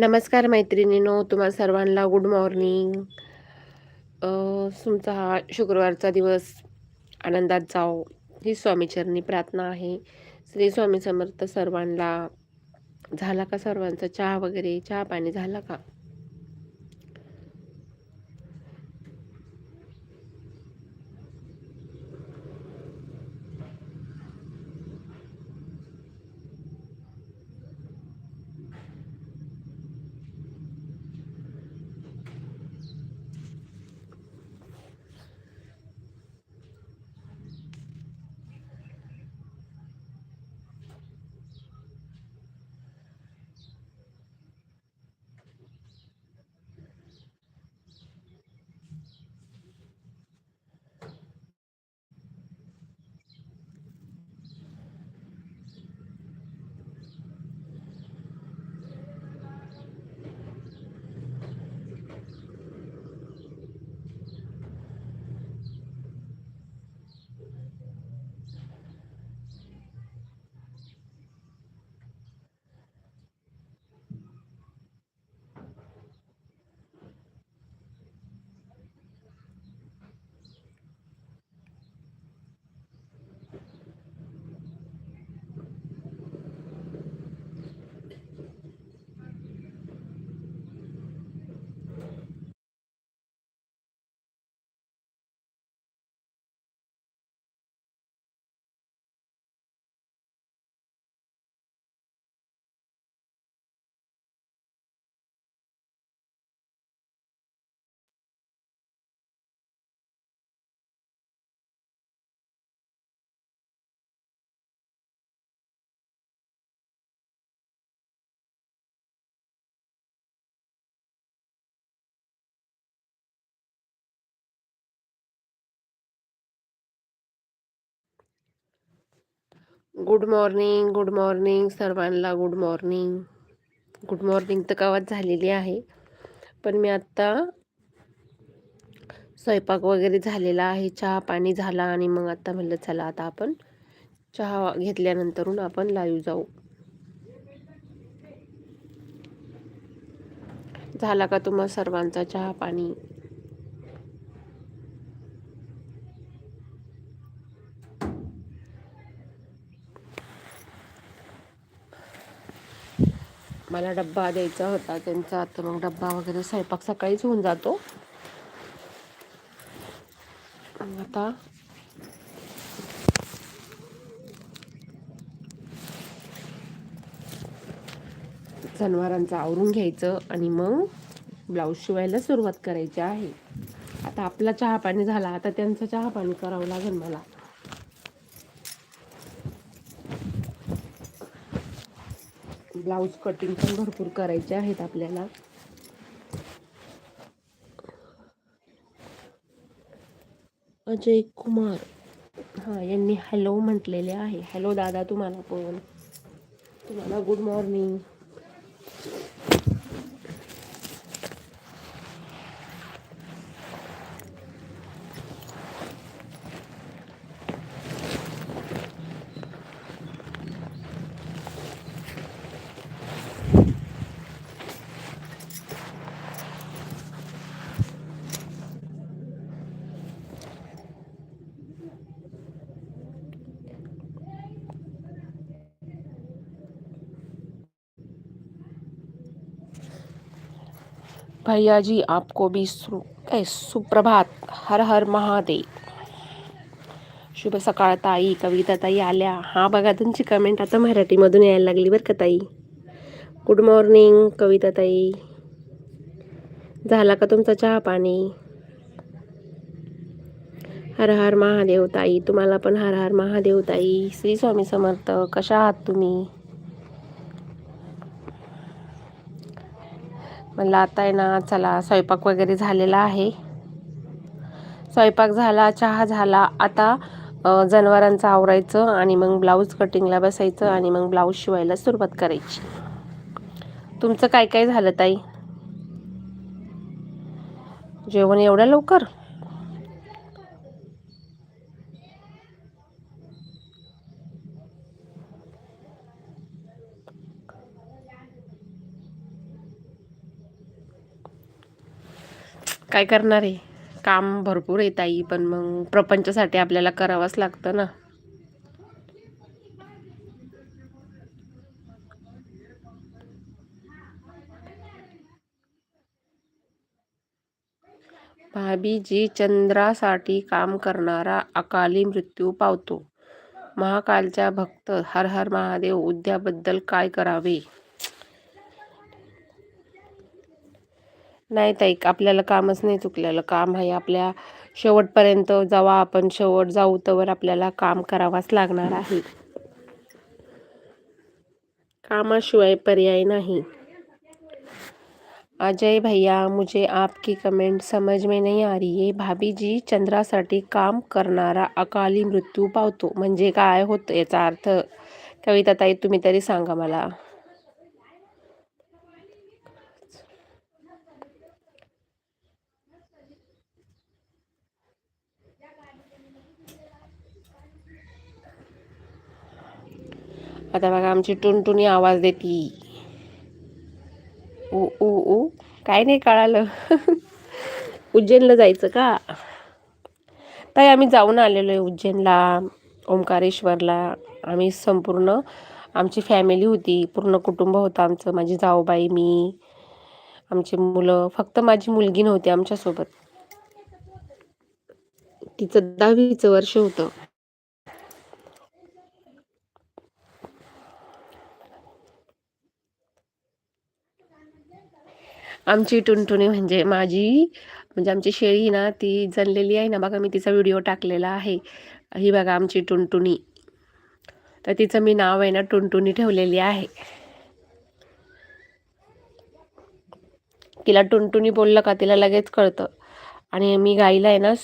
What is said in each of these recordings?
नमस्कार मैत्रिणीनो तुम्हाला सर्वांना गुड मॉर्निंग तुमचा हा शुक्रवारचा दिवस आनंदात जाओ ही स्वामीचरणी प्रार्थना आहे. श्री स्वामी समर्थ सर्वांना झाला का सर्वांचा चहा वगैरे? चहा पाणी झाला का? गुड मॉर्निंग गुड मॉर्निंग सर्वांना गुड मॉर्निंग गुड मॉर्निंग तर गावात झालेली आहे. पण मी आत्ता स्वयंपाक वगैरे झालेला आहे. चहा पाणी झाला आणि मग आता म्हणलं चला आता आपण चहा घेतल्यानंतरून आपण लाईव्ह जाऊ. झाला का तुम्हा सर्वांचा चहा पाणी? मला डब्बा द्यायचा होता त्यांचा आता मग डब्बा वगैरे स्वयंपाक सकाळीच होऊन जातो. आता जनावरांचं आवरून घ्यायचं आणि मग ब्लाऊज शिवायला सुरुवात करायची आहे. आता आपला चहा पाणी झाला आता त्यांचं चहा पाणी करावं लागेल मला. ब्लाऊज कटिंग पण भरपूर करायचे आहेत आपल्याला. अजय कुमार. हां यांनी हॅलो म्हटलेले आहे. हॅलो दादा तुम्हाला पण तुम्हाला गुड मॉर्निंग भैया जी आपको भी सु सुप्रभात हर हर महादेव। शुभ सकाळ ताई कविता ताई आल्या. हा बघा तुमची कमेंट आता मराठीमधून यायला लागली बरं का ताई. गुड मॉर्निंग कविता ताई. झाला का तुमचा चहा पाणी? हर हर महादेव ताई. तुम्हाला पण हर हर महादेव ताई. श्री स्वामी समर्थ कशा आहात तुम्ही? म्हणलं आता आहे ना चला स्वयंपाक वगैरे झालेला आहे. स्वयंपाक झाला चहा झाला. आता जनावरांचं आवरायचं आणि मग ब्लाऊज कटिंगला बसायचं आणि मग ब्लाऊज शिवायला सुरुवात करायची. तुमचं काय काय झालं ताई? जेवण एवढ्या लवकर? काय करणार आहे? काम भरपूर आहे ताई पण मग प्रपंचासाठी आपल्याला करावंच लागतं ना. भाभीजी चंद्रासाठी काम करणारा अकाली मृत्यू पावतो. महाकालच्या भक्त हर हर महादेव उद्याबद्दल काय करावे? नाही ताई आपल्याला कामच नाही चुकलेलं. काम आहे आपल्या शेवटपर्यंत जावा आपण शेवट जाऊ तर आपल्याला काम करावाच लागणार आहे. कामाशिवाय पर्याय नाही. अजय भैया मुझे आपकी कमेंट समझ में नहीं आ रही है. भाभी जी चंद्रासाठी काम करणारा अकाली मृत्यू पावतो. म्हणजे काय होतं याचा अर्थ? कविता ताई तुम्ही तरी सांगा मला. आता बघा आमची टुनटुनी आवाज देती. ऊ ऊ ऊ काय नाही कळालं. उज्जैनला जायचं का? ताई आम्ही जाऊन आलेलो आहे उज्जैनला ओंकारेश्वरला. आम्ही संपूर्ण आमची फॅमिली होती पूर्ण कुटुंब होतं आमचं. माझी जाऊबाई मी आमची मुलं. फक्त माझी मुलगी नव्हती आमच्यासोबत. तिचं दहावीचं वर्ष होतं. आमची टुनटुनी म्हणजे माझी म्हणजे आमची शेळी ना ती जणलेली आहे ना बघा मी तिचा व्हिडिओ टाकलेला आहे. ही बघा आमची टुनटुनी. तर तिचं मी नाव आहे ना टुनटुनी ठेवलेली आहे. तिला टुनटुनी बोललं का तिला लगेच कळतं. आणि मी गाईला आहे ना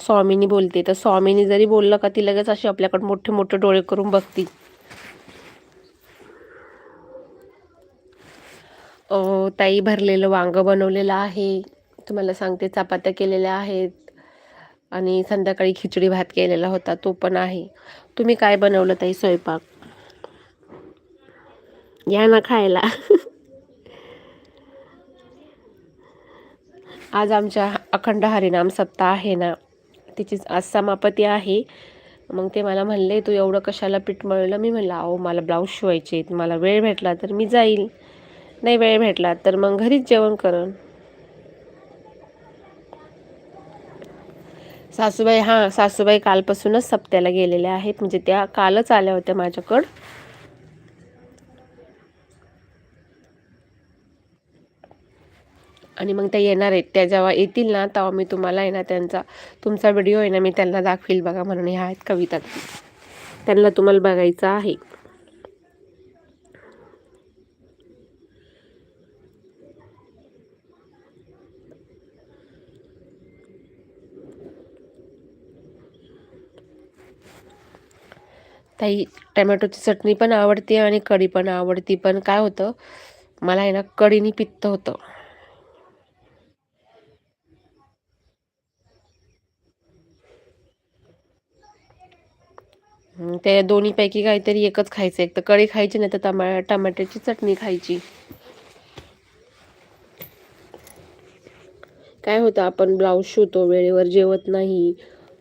स्वामीनी बोलते. तर स्वामीनी जरी बोललं का ती लगेच अशी आपल्याकडे मोठे मोठे डोळे करून बघती. ताई भरलेलं वांगं बनवलेलं आहे. तुम्हाला सांगते चपात्या केलेल्या आहेत. आणि संध्याकाळी खिचडी भात केलेला होता तो पण आहे. तुम्ही काय बनवलं ताई स्वयंपाक? या ना खायला. आज आमच्या अखंड हरिनाम सप्ताह आहे ना. तिची आज समापती आहे. मग ते मला म्हणले तू एवढं कशाला पीठ मळलं? मी म्हणलं अहो मला ब्लाऊज शिवायचे मला वेळ भेटला तर मी जाईल. नाही वेळ भेटला तर मग घरीच जेवण करण. सासूबाई हां सासूबाई कालपासूनच सप्त्याला गेलेल्या आहेत म्हणजे त्या कालच आल्या होत्या माझ्याकडं. आणि मग त्या येणार आहेत. त्या जेव्हा येतील ना तेव्हा मी तुम्हाला आहे ना त्यांचा तुमचा व्हिडिओ आहे ना मी त्यांना दाखवील बघा म्हणून. ह्या आहेत कविता. त्यांना तुम्हाला बघायचं आहे. ताई टमॅटोची चटणी पण आवडते आणि कढी पण आवडती पण काय होतं मला आहे ना कढीनी पित्त होतं. त्या दोन्हीपैकी काहीतरी एकच खायचं एक तर कढी खायची नाही तर टमा टमाट्याची चटणी खायची. काय होतं आपण ब्लाऊज शिवतो वेळेवर जेवत नाही.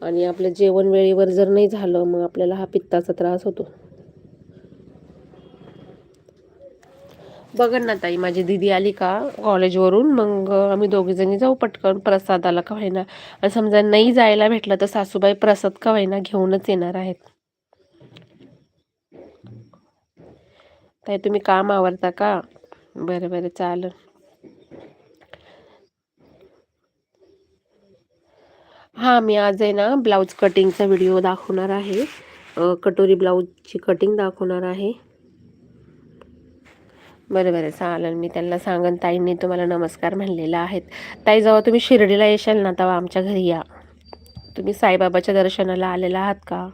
आणि आपलं जेवण वेळेवर जर नाही झालं मग आपल्याला हा पित्ताचा त्रास होतो. बघ ना ताई माझी दिदी आली का कॉलेजवरून मग आम्ही दोघीजणी जाऊ पटकन प्रसादाला का व्हायना आणि समजा नाही जायला भेटलं तर सासूबाई प्रसाद का व्हायना घेऊनच येणार आहेत. ताई तुम्ही काम आवडता का? बरं बरं चालेल. हां मी आज आहे ना ब्लाऊज कटिंगचा व्हिडिओ दाखवणार आहे. कटोरी ब्लाऊजची कटिंग दाखवणार आहे. बरं बरं चालेल. मी त्यांना सांगन ताईंनी तुम्हाला नमस्कार म्हणलेला आहेत. ताई जेव्हा तुम्ही शिर्डीला येशाल ना तेव्हा आमच्या घरी या. तुम्ही साईबाबाच्या दर्शनाला आलेला आहात का?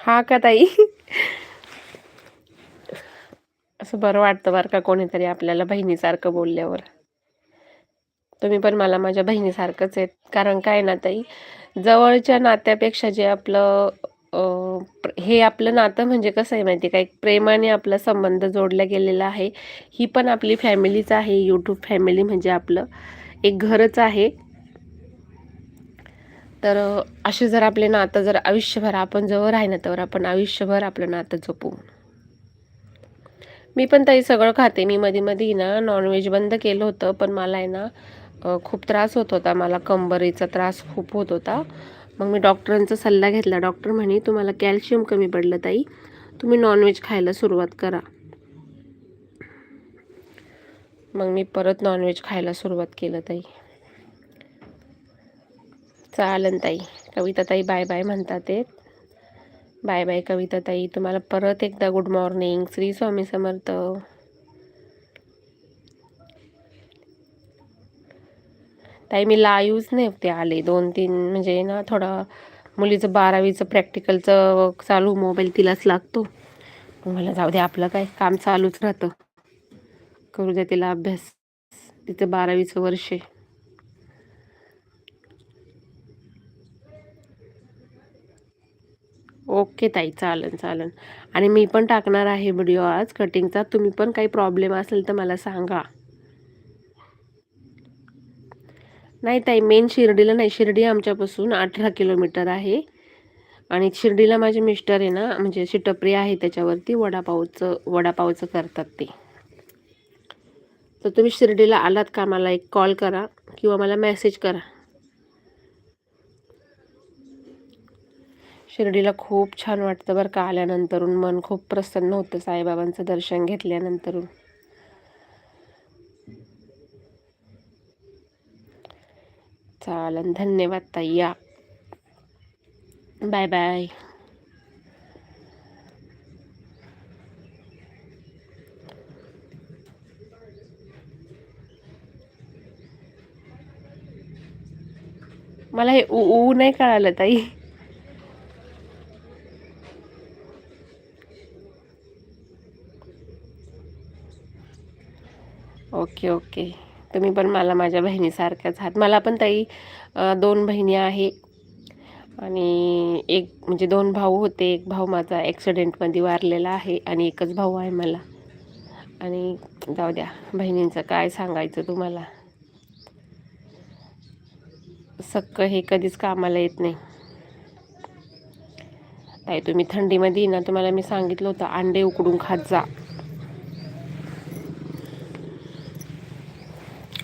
हा का ताई? असं बरं वाटतं बरं का कोणीतरी आपल्याला बहिणीसारखं बोलल्यावर. तुम्ही पण मला माझ्या बहिणीसारखंच आहेत. कारण काय ना ताई जवळच्या नात्यापेक्षा जे आपलं प्र- हे आपलं नातं म्हणजे कसं आहे माहिती आहे का? एक प्रेमाने आपला संबंध जोडला गेलेला आहे. ही पण आपली फॅमिलीच आहे. यूट्यूब फॅमिली म्हणजे आपलं एक घरच आहे. तर असे जर आपले नातं जर आयुष्यभर आपण जवळ आहे ना तर आपण आयुष्यभर आपलं नातं जपू. मी पण ताई सगळं खाते. मी मध्ये मध्ये ना नॉनव्हेज बंद केलं होतं पण मला आहे ना खूप त्रास होत होता. मला कंबरीचा त्रास खूप होत होता. मग मी डॉक्टरांचा सल्ला घेतला. डॉक्टर म्हणे तुम्हाला कॅल्शियम कमी पडलं ताई. तुम्ही नॉनव्हेज खायला सुरुवात करा. मग मी परत नॉनव्हेज खायला सुरुवात केलं ताई. चालन ताई. कविता ताई बाय बाय म्हणतात ते. बाय बाय कविता ताई तुम्हाला परत एकदा गुड मॉर्निंग श्री स्वामी समर्थ. ताई मी लाईव्हच नाही ते आले. दोन तीन म्हणजे ना थोडं मुलीचं बारावीचं प्रॅक्टिकलचं चालू मोबाईल तिलाच लागतो. मला जाऊ दे आपलं काय काम चालूच राहतं. करू द्या तिला अभ्यास. तिचं बारावीचं वर्ष आहे. ओके ताई चालन चालन. आणि मी पण टाकणार आहे व्हिडिओ आज. कटिंगचा तुम्ही पण काही प्रॉब्लेम असेल तर मला सांगा. नाही ताई मेन शिर्डीला नाही. शिर्डी आमच्यापासून अठरा किलोमीटर आहे. आणि शिर्डीला माझे मिस्टर आहे ना म्हणजे अशी टपरी आहे त्याच्यावरती वडापावचं वडापावचं करतात ते. तर तुम्ही शिर्डीला आलात का? मला एक कॉल करा किंवा मला मेसेज करा. शिर्डीला खूप छान वाटतं बरं का आल्यानंतरून. मन खूप प्रसन्न होतं साईबाबांचं दर्शन घेतल्यानंतरून. चालन धन्यवाद ताई या बाय बाय. मला हे ऊ ऊ नाही कळालं ताई. Okay okay. तुम्ही पण मला माझ्या बहिणीसारख्याच आहात. मला पण ताई दोन बहिणी आहे. आणि एक म्हणजे दोन भाऊ होते. एक भाऊ माझा ॲक्सिडेंटमध्ये वारलेला आहे आणि एकच भाऊ आहे मला. आणि जाऊ द्या बहिणींचं काय सांगायचं तुम्हाला? सक्क हे कधीच कामाला येत नाही. ताई तुम्ही थंडीमध्ये ना तुम्हाला मी सांगितलं होतं अंडे उकडून खात जा.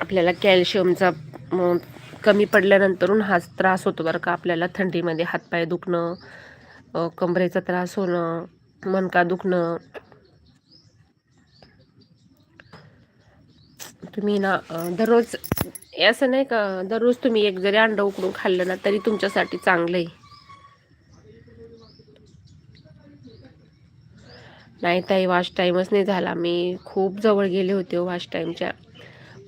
आपल्याला कॅल्शियमचा कमी पडल्यानंतरून हाच त्रास होतो बरं का. आपल्याला थंडीमध्ये हातपाय दुखणं कमरेचा त्रास होणं मनका दुखणं. तुम्ही ना दररोज असं नाही का दररोज तुम्ही एक जरी अंडं उकडून खाल्लं ना तरी तुमच्यासाठी चांगलं आहे. नाही ताई वाश टाईमच नाही झाला. मी खूप जवळ गेले होते वॉश वाश टाईमच्या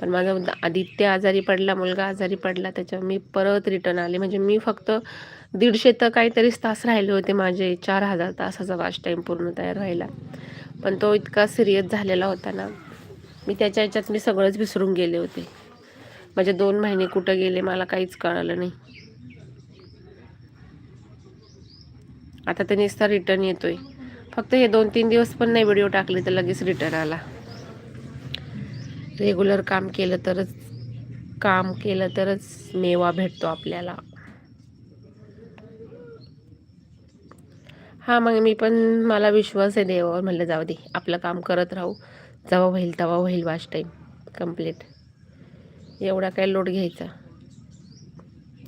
पण माझा आदित्य आजारी पडला मुलगा आजारी पडला त्याच्यावर मी परत रिटर्न आले. म्हणजे मी फक्त दीडशे तर काहीतरीच तास राहिले होते माझे चार हजार तासाचा वाश टाईम पूर्ण तयार व्हायला. पण तो इतका सिरियस झालेला होता ना मी त्याच्या ह्याच्यात मी सगळंच विसरून गेले होते. माझे दोन महिने कुठं गेले मला काहीच कळालं नाही. आता ते नुसता रिटर्न येतोय. फक्त हे दोन तीन दिवस पण नाही व्हिडिओ टाकले तर लगेच रिटर्न आला. रेग्युलर काम केलं तरच काम केलं तरच मेवा भेटतो आपल्याला. हां मग मी पण मला विश्वास आहे देवावर म्हणलं जाऊ दे आपलं काम करत राहू. जेव्हा होईल तेव्हा होईल वाच टाईम कंप्लीट एवढा काय लोड घ्यायचा.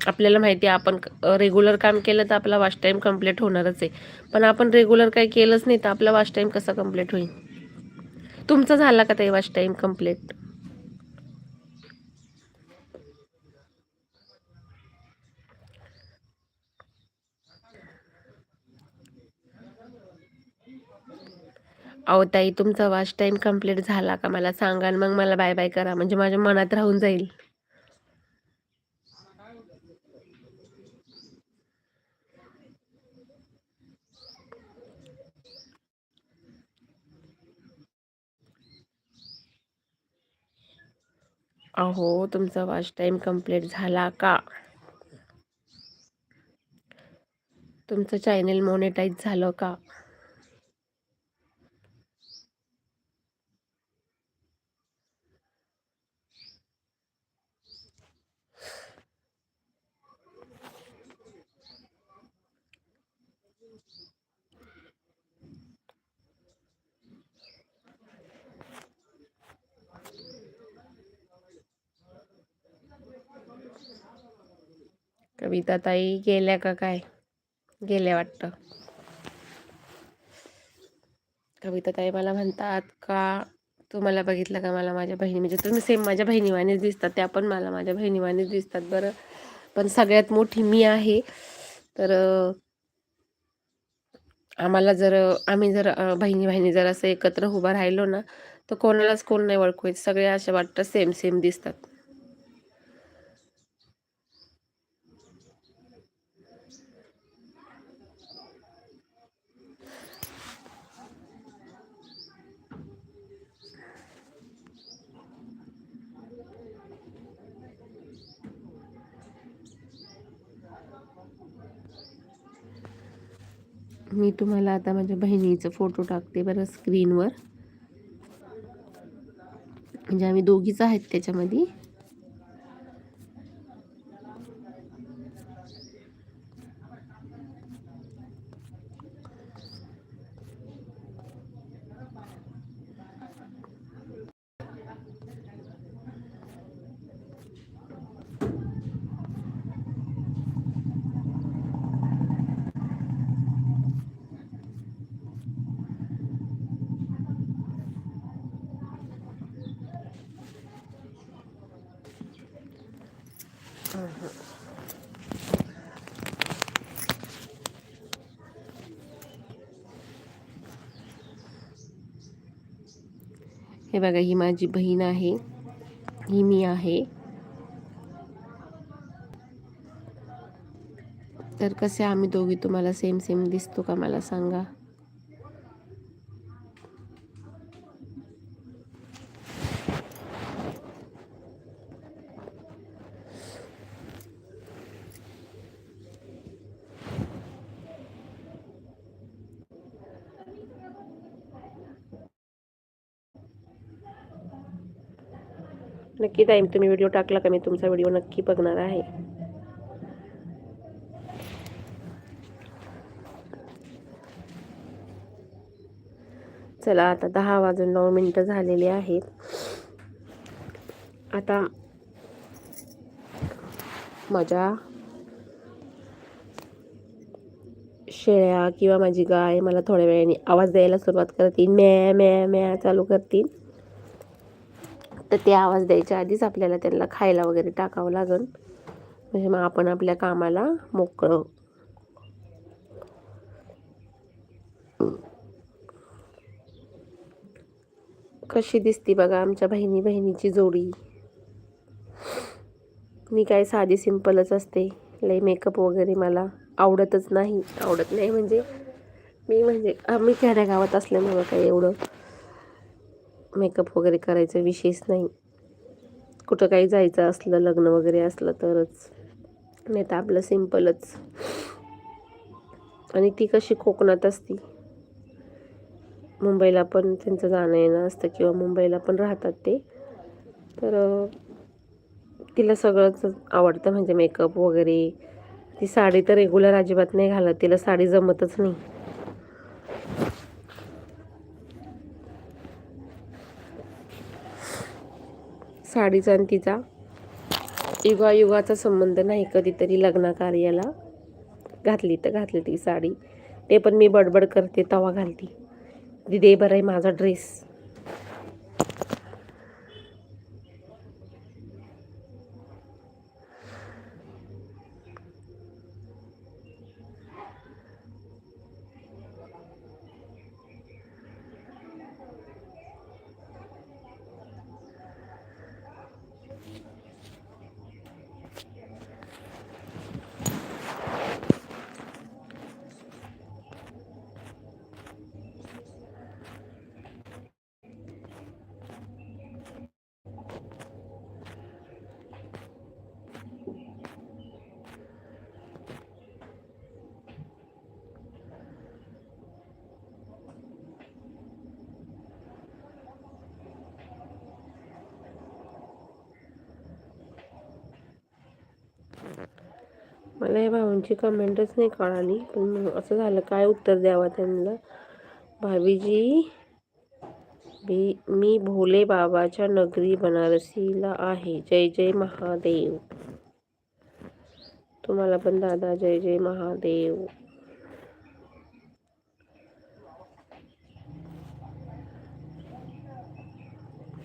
आपल्याला माहिती आहे आपण रेग्युलर काम केलं तर आपला वाच टाईम कंप्लीट होणारच आहे. पण आपण रेग्युलर काही केलंच नाही तर आपला वाच टाईम कसा कंप्लीट होईल? तुमचा झाला का ते वॉच टाईम कंप्लीट अहो ताई तुमचा वॉच टाईम कंप्लीट झाला का? मला सांगा आणि मग मला बाय बाय करा. म्हणजे माझ्या मनात राहून जाईल. अहो तुमचा वॉच टाईम कंप्लीट झाला का? तुमचं चॅनेल मोनेटाईज झालं का? कविता ताई गेल्या का काय? गेल्या वाटतं. कविता ताई मला म्हणतात का तुम्हाला बघितलं का? मला माझ्या बहिणी म्हणजे तुम्ही सेम माझ्या बहिणीवानीच दिसतात त्या पण मला माझ्या बहिणीवानीच दिसतात बरं. पण सगळ्यात मोठी मी आहे. तर आम्हाला जर आम्ही जर बहिणी बहिणी जर असं एकत्र उभं राहिलो ना तर कोणालाच कोण नाही ओळखू सगळे असे वाटतं सेम सेम दिसतात. मी तुम्हाला आता माझ्या बहिणीचा फोटो टाकते बरं स्क्रीनवर म्हणजे आम्ही दोघीच आहेत त्याच्यामध्ये. हे बघा ही माझी बहीण आहे. ही मी आहे. तर कसे आम्ही दोघी तुम्हाला सेम सेम दिसतो का मला सांगा. नक्की टाईम तुम्ही व्हिडिओ टाकला का? मी तुमचा व्हिडिओ नक्की बघणार आहे. चला आता दहा वाजून नऊ मिनटं झालेली आहेत. आता माझ्या शेळ्या किंवा माझी गाय मला थोड्या वेळाने आवाज द्यायला सुरुवात करतील. म्या म्या म्या चालू करतील. तर ते आवाज द्यायच्या आधीच आपल्याला त्यांना खायला वगैरे टाकावं लागेल. म्हणजे मग आपण आपल्या कामाला मोकळं. कशी दिसती बघा आमच्या बहिणी बहिणीची जोडी. मी काय साधी सिंपलच असते. लई मेकअप वगैरे मला आवडतच नाही. आवडत नाही म्हणजे मी म्हणजे आम्ही खेड्यागावात असल्यामुळं काही एवढं मेकअप वगैरे करायचं विशेष नाही. कुठं काही जायचं असलं लग्न वगैरे असलं तरच. नाही तर आपलं सिम्पलच. आणि ती कशी कोकणात असती. मुंबईला पण त्यांचं जाणं येणं असतं किंवा मुंबईला पण राहतात ते. तर तिला सगळंच आवडतं म्हणजे मेकअप वगैरे. ती साडी तर रेग्युलर अजिबात नाही घालत. तिला साडी जमतच नाही. साडीचा आणि तिचा. युगायुगाचा संबंध नाही कधीतरी लग्न कार्याला घातली तर घातली ती साडी. ते पण मी बडबड करते तवा घालती. दिदे बरं आहे माझा ड्रेस. मला या भाऊंची कमेंटच नाही कळाली. पण असं झालं काय उत्तर द्यावं त्यांना? भाभीजी मी मी भोले बाबाच्या नगरी बनारसीला आहे. जय जय महादेव. तुम्हाला पण दादा जय जय महादेव.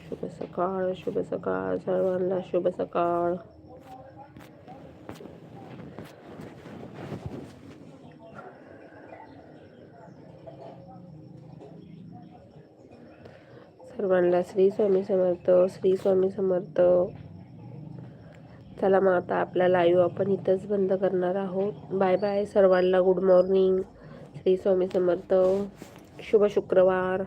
शुभ सकाळ शुभ सकाळ सर्वांना शुभ सकाळ. सर्वांना श्री स्वामी समर्थ श्री स्वामी समर्थ. चला मग आता आपला लाईव्ह आपण इथंच बंद करणार आहोत. बाय बाय सर्वांना गुड मॉर्निंग श्री स्वामी समर्थ. शुभ शुक्रवार.